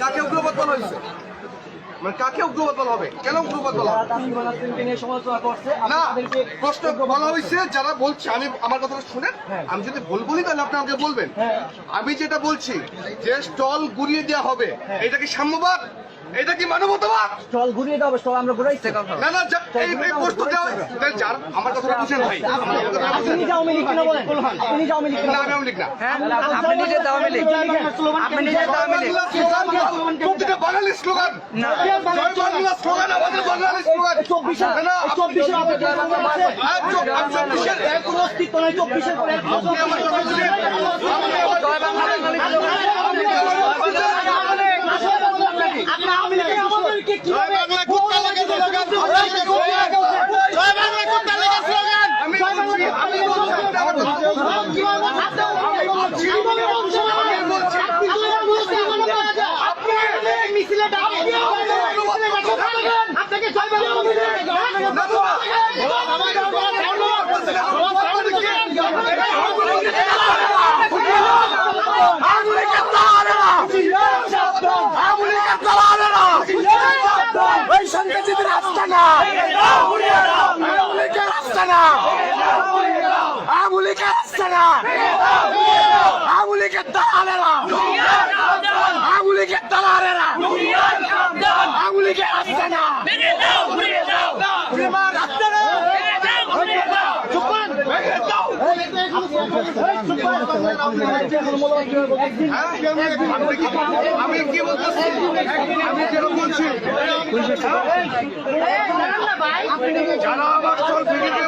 কাকে উগ্রবাদ বলা হয়েছে? মানে কাকে উগ্রবাদ বলা হবে? কেন উগ্রবাদ বলা না প্রশ্ন বলা হয়েছে যারা বলছে আমি আমার কথাটা শুনেন? হ্যাঁ। আমি যদি ভুল বলি তাহলে আপনি আমাকে বলবেন। হ্যাঁ। আমি যেটা বলছি যে স্টল গুড়িয়ে দেওয়া হবে হ্যাঁ। এটা কি সাম্যবাদ? এটা কি মানবতাবাদ স্টল ঘুরিয়ে হবে স্টল আমরা ঘুরাইছি না না এই এই প্রশ্ন তাহলে যার আমার কথাটা বুঝেন ভাই আপনি। নিজে আওয়ামী লীগ বলেন আপনি আওয়ামী লীগ না আমি? না হ্যাঁ? আপনি নিজে আওয়ামী লীগ। আপনি নিজে। বাংলা স্লোগান প্রতিটা বাঙালি স্লোগান জয় বাংলা স্লোগান আমাদের বাঙালি স্লোগান এই চব্বিশের না, না, এই চব্বিশের আপনি আছে? আর চব- এর কোনো অস্তিত্ব নাই চব্বিশের কোনো এক আপনি আমার কথা শুনেন। জয় বাংলা এই সন্ত্রাসীদের আস্তানা আমুলিকের আস্তানা আমুলিকের আস্তানা আমুলিকের দালালেরা আমি কি বলতেছি আমি কেন বলছি যারা আমার চল ভেঙে দিয়ে